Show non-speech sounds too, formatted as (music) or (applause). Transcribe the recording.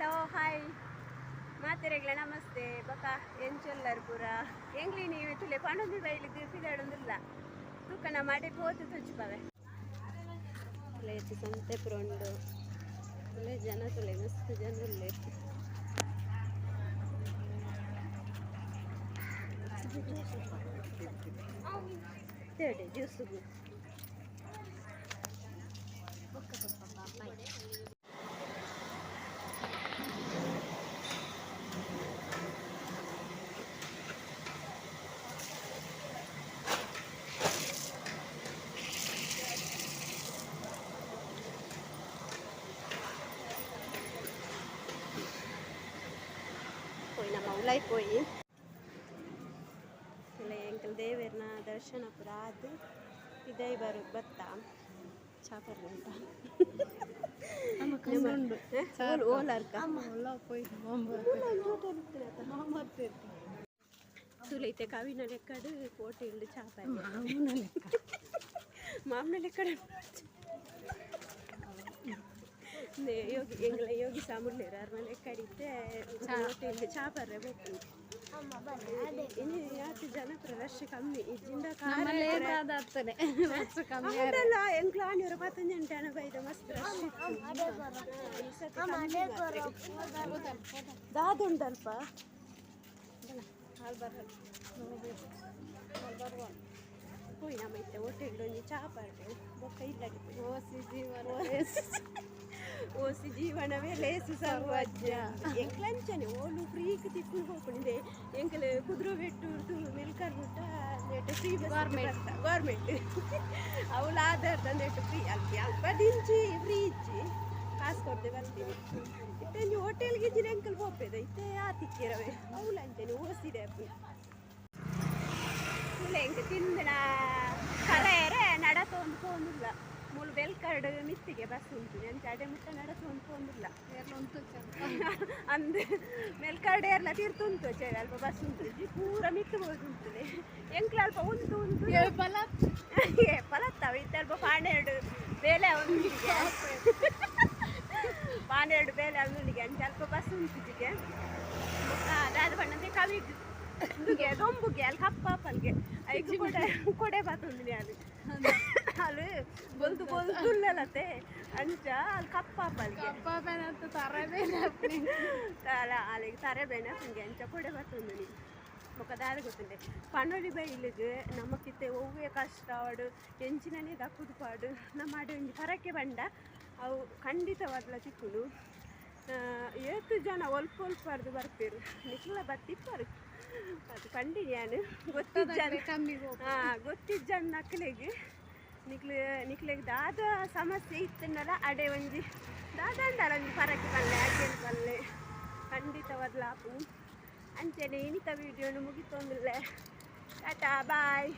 Hello hi ಮಾತೆರೆಗ್ಲ ನಮಸ್ತೆ. ಬಕ ಎಂಚೊಲ್ಲರ್ ಪೂರ. ಎಂಗ್ಲಿ ನೀವು ತುಲೆ ಪಣೊಂದು ಹೇಳೋದಿಲ್ಲ ತೂಕ ತೂಕನ ಮಾಡಿ ಪೋತು ತುಚ್ಪವೆ ಎತ್ತು ಸಂತೆ ಪುರಂಡು. ತುಲೆ ಜನ ತುಲೆ ಮಸ್ತ್ ಜನ ಉಲ್ಲೆ ತೇಡೆ ಮೌಲಾಯ್ ಪೋಯಿ ಇಲ್ಲ ಎಂಕಲ್ ದೇವೇರ್ನ ದರ್ಶನ ಪುರ ಅದು ಇದೇ ಬರು ಬತ್ತ ಚಾಪರ್ ಉಂಟ ತುಲೈತೆ ಕವಿನ ಲೆಕ್ಕಡು ಕೋಟೆ ಇಲ್ದು ಚಾಪರ್ ಮಾಮನ ಲೆಕ್ಕ ಮಾಮನ ಲೆಕ್ಕಡ ಯೋಗಿ ಎಂಗ್ಲ ಯೋಗಿ ಸಾಮುರ್ಲೇರ ಅರ್ನ கடித்து ಕೋಟೆ ಇಲ್ದು ಚಾಪರ್ರೆ ಬೋಪು ಇನ್ನು ಯಾಕೆ ಜನಪರ ರಶ್ ಕಮ್ಮಿ ಪತ್ತೊಂದು ಗಂಟೆ ಹಣ ಬೈದ ಮಸ್ತ್ ರಶ್ ದಾದುಂಟಲ್ಪ ಹೋಯ್ ನಮ್ಮ ಇತ್ತೆ ಹೋಟೆಲ್ ಒಂಜಿ ಚಾಪಾಡು ಬೊಕ್ಕ ಇಲ್ಲ ಓಸಿ ಜೀವನ ಓಸಿ ಜೀವನವೇ ಲೇಸು ಸರ್ವಜ್ಞ ಎಂಕ್ಲಂಚನೆ ಓಲು ಫ್ರೀಕ್ ತಿಕ್ಕು ಹೋಗ್ಕೊಂಡಿದೆ ಎಂಕಲ್ ಕುದುರೆ ಬೆಟ್ಟು ಮಿಲ್ಕರ್ ಬಿಟ್ಟ ನೆಟ್ಟು ಫ್ರೀ ಗೌರ್ಮೆಂಟ್ ಗೌರ್ಮೆಂಟ್ ಅವಳು ಆಧಾರದ ನೆಟ್ಟು ಫ್ರೀ ಅಲ್ಲಿ ಅಲ್ಪ ದಿಂಚಿ ಫ್ರೀ ಇಚ್ಚಿ ಕಾಸು ಕೊಡ್ದೆ ಬರ್ತೀವಿ ಇತ್ತೆ ಹೋಟೆಲ್ಗೆ ಇದ್ದಿನ ಎಂಕಲ್ ಹೋಗ್ಬೇದ ಇತ್ತೆ ಆ ತಿಕ್ಕಿರವೆ. ಅವಳು ಅಂಚನೆ ಓಸಿದೆ ಅಪ್ಪಿ. ಇಲ್ಲ ಎಂಕ ತಿಂದಿನ? ನಡ ನಡತೊಂದು ಪೋಂದಿಲ್ಲ ಮೂಲು ಬೆಲ್ಕರ್ಡ್ ಮಿತ್ತಿಗೆ ಬಸ್ ಉಂಟು. ಎಂಚ ಅಡೆ ಮುಟ್ಟ ನಡತೊಂದು ಪೋಂದಿಲ್ಲ ಅಂದ್. ಮೆಲ್ಕರ್ಡ್ ಏರ್ಲ ತೀರ್ತುಂಟು ಚಾಡೆ ಅಲ್ಪ ಬಸ್ ಉಂಟು. ಪೂರ ಮಿತ್ತು ಹೋಗಿ ಉಂಟು ಎಂಕ್ಲ ಅಲ್ಪ ಉಂಟು ಉಂಟು. ಏ (laughs) ಇತ್ತ ಅಲ್ಪ ಪಾನೆರಡು ಬೇಲೆ ಅವನಿಗೆ (laughs) ಪಾನೆರಡು ಬೇಲೆ ಅವನಿಗೆ ಅಂಚ ಅಲ್ಪ ಬಸ್ ಆ ದಾದ ಬಣ್ಣಂತೆ ಕವಿ ದುಗೆ ದೊಂಬುಗೆ ಅಲ್ಲಿ ಕಪ್ಪ ಪಲ್ಗೆ ಐದು ಕೊಡೆ ಕೊಡೆ ಬಾತುಂದಿನಿ ಅದು. ಹಾಲು ಬೊಲ್ದು ಬೊಲ್ದುಲ್ಲಲತೆ ಅಂಚ ಅಲ್ಲಿ ಕಪ್ಪಾಪಲ್ಲಿ ಕಪ್ಪಾಪನ ಅಂತ ತರಬೇನ ಅಲ್ಲ ಅಲ್ಲಿಗೆ ತರಬೇನ ಹಂಗೆ ಅಂಚ ಕೊಡೆ ಬರ್ತುಂಡು ನೀವು ಮೊಕ್ಕದಾದ ಗೊತ್ತುಂಡೆ ಪನೊಲಿ ಬೈಲಿಗೆ ನಮ್ಮ ಕಿತ್ತೆ ಒವ್ವೆ ಕಷ್ಟ ಆಡು. ಎಂಚಿನೇ ದಕ್ಕುದು ಪಾಡು. ನಮ್ಮ ಆಡು ಹೊರಕ್ಕೆ ಬಂಡ. ಅವು ಖಂಡಿತವಾಗ್ಲ ಚಿಕ್ಕುನು ಏತು ಜನ ಒಲ್ಪ ಒಲ್ಪಾರ್ದು ಬರ್ತೀರು. ನಿಕ್ಲ ಬರ್ತಿಪ್ಪರು. ಅದು ಕಂಡಿದ್ಯಾನು ಗೊತ್ತಿದ್ದ ಕಮ್ಮಿ ಗೊತ್ತಿದ್ದ ನಕ್ಕಲಿಗೆ ನಿಕ್ಲೆ, ನಿಕ್ಲೆಗೆ ದಾದ ಸಮಸ್ಯೆ ಇತ್ತನ್ನಲ್ಲ ಅಡೆ ಒಂಜಿ ದಾದ ಅಂಡಲ್ಲ ಒಂಜಿ ಪರಕ್ಕೆ ಬಲ್ಲೆ ಅಡ್ಗೆಲ್ ಬಲ್ಲೆ ಖಂಡಿತ ಆಪು ಅಂಚೆನೆ ಇನಿತ ವೀಡಿಯೋನು ಮುಗಿತೊಂದಿಲ್ಲ. ಟಾಟಾ, ಬಾಯ್.